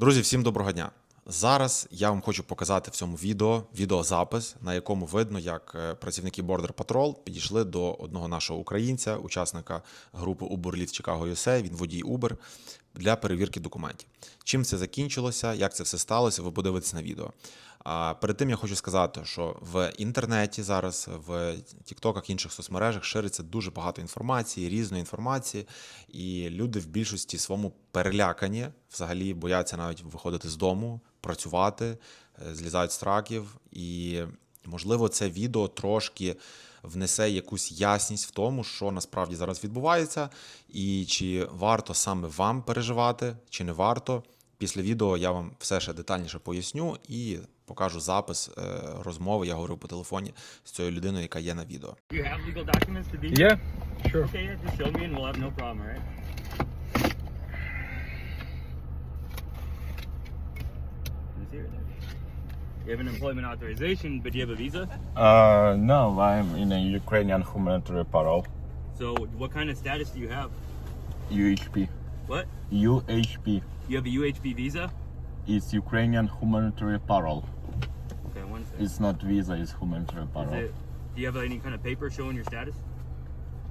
Друзі, всім доброго дня. Зараз я вам хочу показати в цьому відео відеозапис, на якому видно, як е, працівники Border Patrol підійшли до одного нашого українця, учасника групи Uber Lead Chicago USA, він водій Uber, для перевірки документів. Чим це закінчилося, як це все сталося, ви подивитесь на відео. А перед тим я хочу сказати, що в інтернеті зараз, в Тіктоках, інших соцмережах шириться дуже багато інформації, різної інформації, і люди в більшості своєму перелякані, взагалі бояться навіть виходити з дому, працювати, е, злізають з траків. І можливо, це відео трошки внесе якусь ясність в тому, що насправді зараз відбувається, і чи варто саме вам переживати, чи не варто. Після відео я вам все ще детальніше поясню і покажу запис е, розмови. Я говорю по телефоні з цією людиною, яка є на відео. You have legal documents to be Yeah, sure. Okay, yeah, just show me and we'll have no problem, then. You have an employment authorization, but do you have a visa? Uh, no, I'm in a Ukrainian humanitarian parole. So, what kind of status do you have? UHP. What? UHP. You have a UHB visa? It's Ukrainian humanitarian parole. Okay, one second. It's not visa, it's humanitarian Is parole. it, do you have any kind of paper showing your status?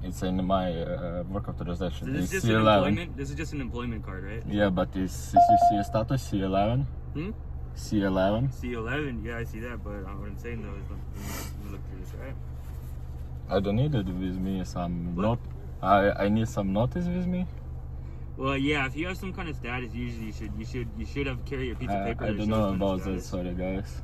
It's in my uh, work So authorization. this is just an C11. employment. This is just an employment card, right? Yeah, but it's CCC status C11. Hmm? C11. C11. Yeah, I see that. But uh, what I'm saying though is, let me, look through this, alright? I don't need it with me. Some What? not. I I need some notice with me. Well, yeah. If you have some kind of status, usually you should you should you should have carry a piece of Uh, paper. I that don't know about that. Sorry, guys.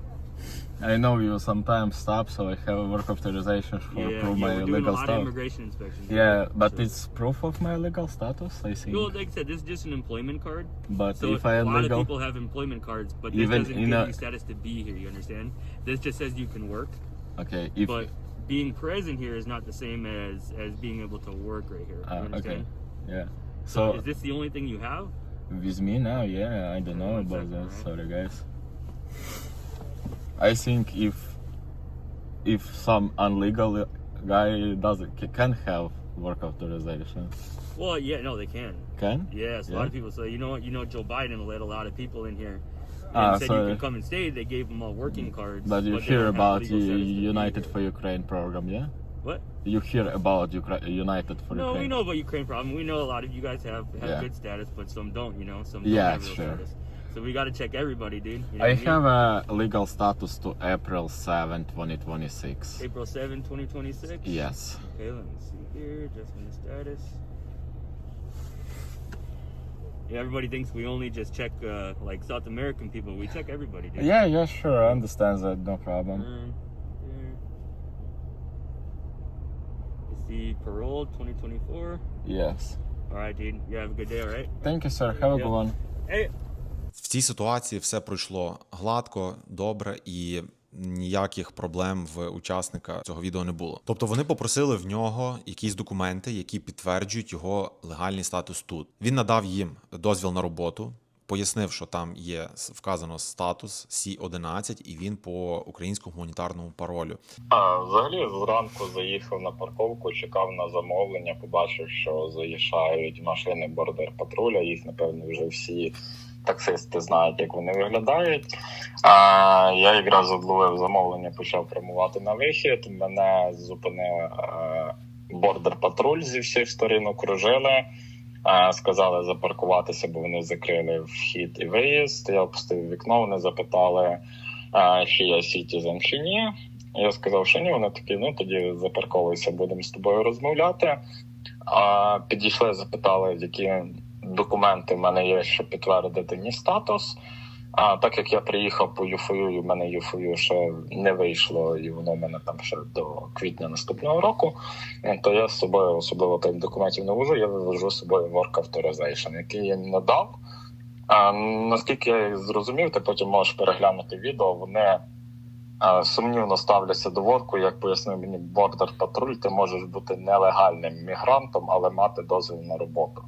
I know you sometimes stop, so I have a work authorization for Yeah, prove yeah, my we're doing a legal lot of immigration inspections. Yeah, but So- it's proof of my legal status. I think. Well, like I said, this is just an employment card. but So if I a lot legal, of people have employment cards, but this Even doesn't give a- you status to be here. You understand? This just says you can work, okay. If but being present here is not the same as as being able to work right here. You understand? yeah, So, is this the only thing you have? with me now, yeah, I don't know One about second, that. alright. Sorry, guys. I think if if some unlegal guy doesn't can have work authorization, Well, yeah, no, they can. can? Yes, a lot of people say, you know what, you know, Joe Biden let a lot of people in here. And Ah, said so- you can come and stay. They gave them all working cards. But you they hear about the status to be United for Ukraine program, yeah? What? You hear about Ukra- United for No, Ukraine? we know about Ukraine problem. We know a lot of you guys have, have Yeah. good status, but some don't. You know, some Yeah, don't have real sure. status. So we got to check everybody, dude. You know I mean? have a legal status to April 7, 2026. April 7, 2026. Yes. Okay, let me see here. Adjustment of status. Yeah, everybody thinks we only just check uh, like South American people. We check everybody, dude. Yeah, yeah, sure. I understand that. No problem. Um, It's the parole 2024. Yes. All right, dude. You have a good day, all right? Thank you, sir. Have a good one. Hey. В цій ситуації все пройшло гладко, добре і ніяких проблем в учасника цього відео не було. Тобто вони попросили в нього якісь документи, які підтверджують його легальний статус тут. Він надав їм дозвіл на роботу. Пояснив, що там є вказано статус С11, і він по українському гуманітарному паролю. А, взагалі зранку заїхав на парковку, чекав на замовлення, побачив, що заїжджають машини бордер патруля. Їх напевно вже всі таксисти знають, як вони виглядають. А, я якраз одловив замовлення, почав прямувати на вихід. Мене зупинив бордер патруль зі всіх сторін окружили. Сказали запаркуватися, бо вони закрили вхід і виїзд. Я опустив вікно, вони запитали, чи я сітізен чи ні. Я сказав, що ні. Вони такі, ну тоді запарковуйся, будемо з тобою розмовляти. А підійшли, запитали, які документи в мене є, щоб підтвердити мій статус. А так як я приїхав по ЮФОЮ, і в мене ЮФОЮ ще не вийшло, і воно в мене там ще до квітня наступного року. е, То я з собою особливо тим документів не вожу, я вивожу з собою Work Authorization, який я надав. А, наскільки я зрозумів, ти потім можеш переглянути відео. Вони сумнівно ставляться до ворку, як пояснив мені Border Patrol, ти можеш бути нелегальним мігрантом, але мати дозвіл на роботу.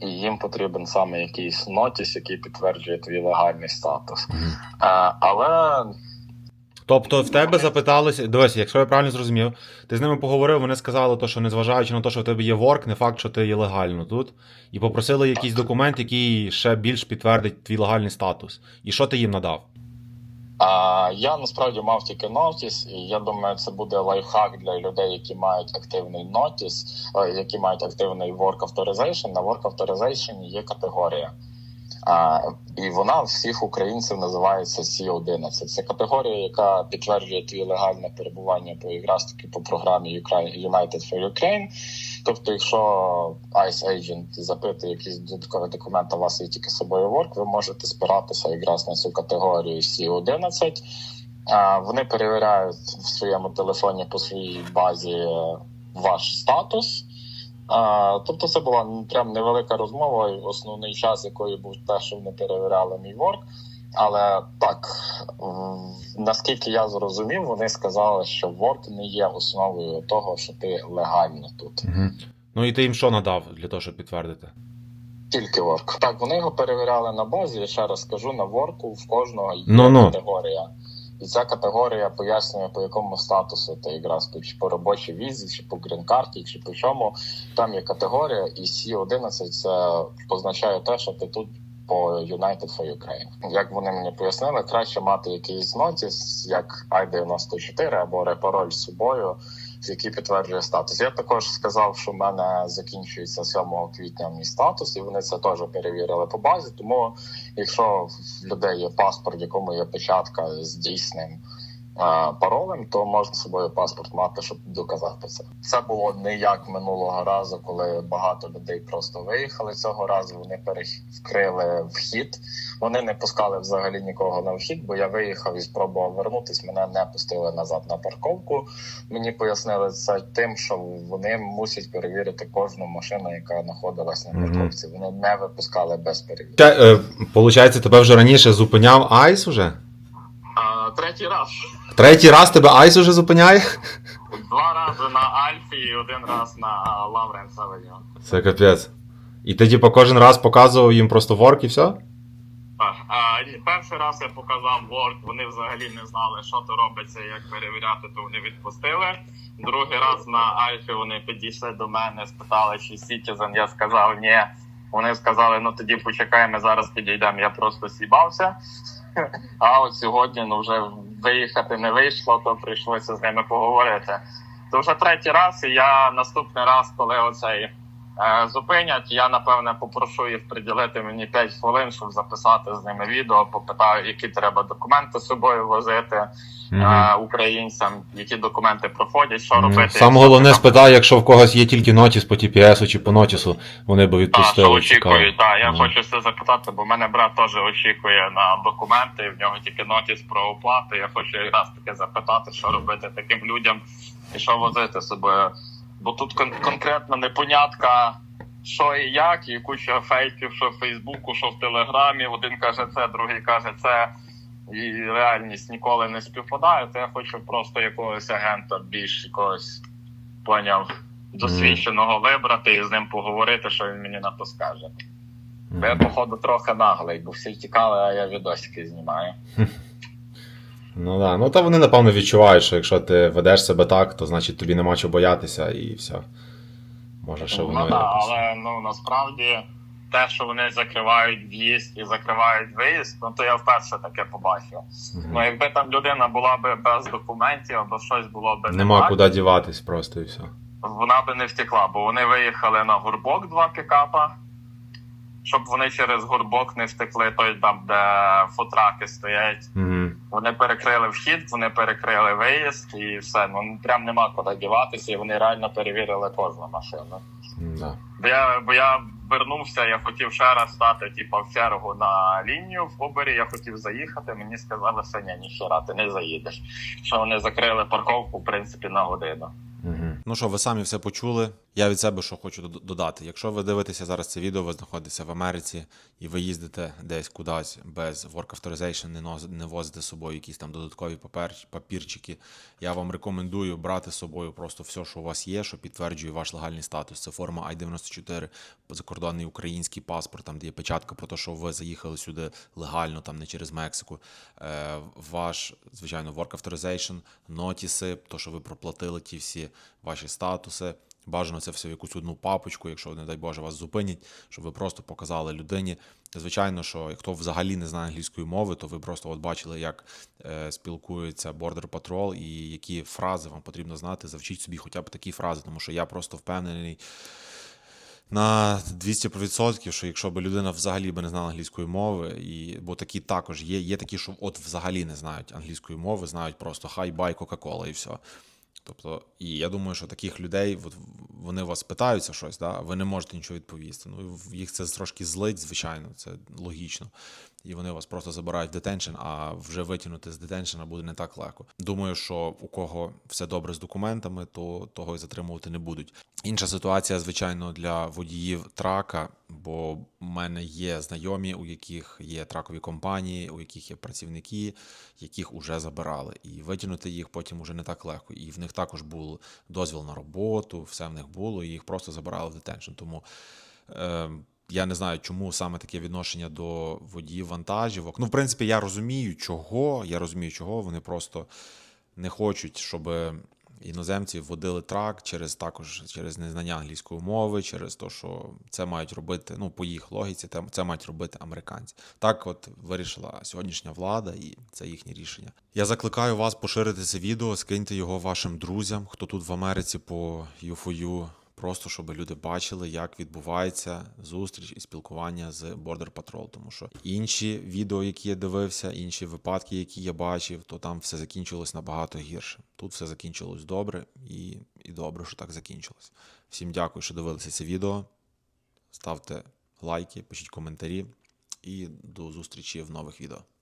І їм потрібен саме якийсь нотіс, який підтверджує твій легальний статус. А, але Тобто в тебе запиталися, дивись, якщо я правильно зрозумів, ти з ними поговорив, вони сказали, то, що незважаючи на те, що в тебе є ворк, не факт, що ти є легально тут, і попросили якийсь документ, який ще більш підтвердить твій легальний статус. І що ти їм надав? Я насправді мав тільки нотіс, і я думаю, це буде лайфхак для людей, які мають активний нотіс, е, які мають активний work authorization. На work authorization є категорія. А, і вона всіх українців називається C11. Це категорія, яка підтверджує твоє легальне перебування по якраз таки по програмі United for Ukraine. Тобто, якщо ICE Agent запитує якісь додаткові документи, у вас є тільки собою work, ви можете спиратися якраз на цю категорію C11. Вони перевіряють в своєму телефоні по своїй базі е, ваш статус. Тобто, це була прям невелика розмова. і Основний час, якої був те, що вони перевіряли мій ворк. Але так, наскільки я зрозумів, вони сказали, що ворк не є основою того, що ти легально тут. Угу. Ну і ти їм що надав для того, щоб підтвердити? Тільки ворк. Так, вони його перевіряли на базі. Я ще раз скажу, на ворку в кожного є Ну-ну. категорія. І ця категорія пояснює, по якому статусу ти якраз тут, чи по робочій візі, чи по грін-карті, чи по чому. Там є категорія, і C11 це позначає те, що ти тут по United for Ukraine. Як вони мені пояснили, краще мати якийсь нотіс, як I-94 або репароль з собою, який підтверджує статус. Я також сказав, що в мене закінчується 7 квітня мій статус, і вони це теж перевірили по базі. Тому, якщо в людей є паспорт, в якому є печатка з дійсним паролем, то можна з собою паспорт мати, щоб доказати це. Це було не як минулого разу, коли багато людей просто виїхали. Цього разу вони перекрили вхід. Вони не пускали взагалі нікого на вхід, бо я виїхав і спробував вернутись. Мене не пустили назад на парковку. Мені пояснили це тим, що вони мусять перевірити кожну машину, яка знаходилась на парковці. Вони не випускали без перевірки. Те, е, получається, тебе вже раніше зупиняв Айс уже? Третій раз. Третій раз тебе Айс уже зупиняє? Два рази на Альфі і один раз на Лавренс Авеню. Це капець. І ти, типу, кожен раз показував їм просто ворк і все? А, ні, перший раз я показав Word, вони взагалі не знали, що то робиться, як перевіряти, то вони відпустили. Другий раз на Альфі вони підійшли до мене, спитали, чи Citizen, я сказав ні. Вони сказали, ну тоді почекаємо, зараз підійдемо. Я просто сібався. А от сьогодні ну вже виїхати не вийшло, то прийшлося з ними поговорити. То вже третій раз, і я наступний раз, коли оцей зупинять, я напевне попрошу їх приділити мені 5 хвилин, щоб записати з ними відео. Попитаю, які треба документи з собою возити е, українцям, які документи проходять, що робити. Саме головне спитай, якщо в когось є тільки нотіс по TPS чи по нотісу, вони б Так, відпустили. цікаво. очікують, так. Я Ну. хочу це запитати, бо в мене брат теж очікує на документи, в нього тільки нотіс про оплату. Я хочу якраз таки запитати, що робити таким людям і що возити з собою. Бо тут кон- конкретно непонятка, що і як, і куча фейків, що в Фейсбуку, що в Телеграмі. Один каже це, другий каже це. І реальність ніколи не співпадає, то я хочу просто якогось агента більш якогось поняв досвідченого вибрати і з ним поговорити, що він мені на то скаже. Бо я, походу, трохи наглий, бо всі тікали, а я відосики знімаю. Ну да. Ну та вони напевно відчувають, що якщо ти ведеш себе так, то значить тобі нема чого боятися і все. Може, що воно ну так, але ну насправді те, що вони закривають в'їзд і закривають виїзд, ну то я вперше таке побачив. Мгм. Ну якби там людина була би без документів або щось було б не Нема так, куди діватись просто і все. вона би не втекла, бо вони виїхали на горбок два пікапа, щоб вони через горбок не втекли, той там, де футраки стоять. Угу. Вони перекрили вхід, вони перекрили виїзд і все. Ну прям нема куди діватися, і вони реально перевірили кожну машину. Да. Бо я, бо я вернувся, я хотів ще раз стати типу, в чергу на лінію в Обері, я хотів заїхати. Мені сказали, що ні, ніхера, ти не заїдеш. Що вони закрили парковку, в принципі, на годину. Ну що, ви самі все почули. Я від себе що хочу додати. Якщо ви дивитеся зараз це відео, ви знаходитеся в Америці і ви їздите десь кудись без work authorization, не, не возите з собою якісь там додаткові папер, папірчики. Я вам рекомендую брати з собою просто все, що у вас є, що підтверджує ваш легальний статус. Це форма I-94, закордонний український паспорт, там де є печатка про те, що ви заїхали сюди легально, там не через Мексику. Е, ваш, звичайно, work authorization, нотіси, то, що ви проплатили ті всі ваші статуси. Бажано це все в якусь одну папочку, якщо, не дай Боже, вас зупинять, щоб ви просто показали людині. Звичайно, що хто взагалі не знає англійської мови, то ви просто от бачили, як е, спілкується Border Patrol і які фрази вам потрібно знати. Завчіть собі хоча б такі фрази, тому що я просто впевнений на 200%, що якщо б людина взагалі би не знала англійської мови, і бо такі також є. Є такі, що от взагалі не знають англійської мови, знають просто хай бай Кока-Кола і все. Тобто, і я думаю, що таких людей, от вони вас питаються щось, да, ви не можете нічого відповісти. Ну, їх це трошки злить, звичайно, це логічно. І вони вас просто забирають в детеншн, а вже витягнути з детеншена буде не так легко. Думаю, що у кого все добре з документами, то того і затримувати не будуть. Інша ситуація, звичайно, для водіїв трака, бо в мене є знайомі, у яких є тракові компанії, у яких є працівники, яких уже забирали. І витягнути їх потім уже не так легко. І в них також був дозвіл на роботу, все в них було, і їх просто забирали в детеншн. Тому е, я не знаю, чому саме таке відношення до водіїв вантажівок. Ну, в принципі, я розумію, чого. Я розумію, чого. Вони просто не хочуть, щоб іноземці вводили трак через також через незнання англійської мови, через те, що це мають робити, ну, по їх логіці, це мають робити американці. Так, от вирішила сьогоднішня влада, і це їхнє рішення. Я закликаю вас поширити це відео, скиньте його вашим друзям, хто тут в Америці по UFOU, просто щоб люди бачили, як відбувається зустріч і спілкування з Border Patrol. Тому що інші відео, які я дивився, інші випадки, які я бачив, то там все закінчилось набагато гірше. Тут все закінчилось добре і, і добре, що так закінчилось. Всім дякую, що дивилися це відео. Ставте лайки, пишіть коментарі і до зустрічі в нових відео.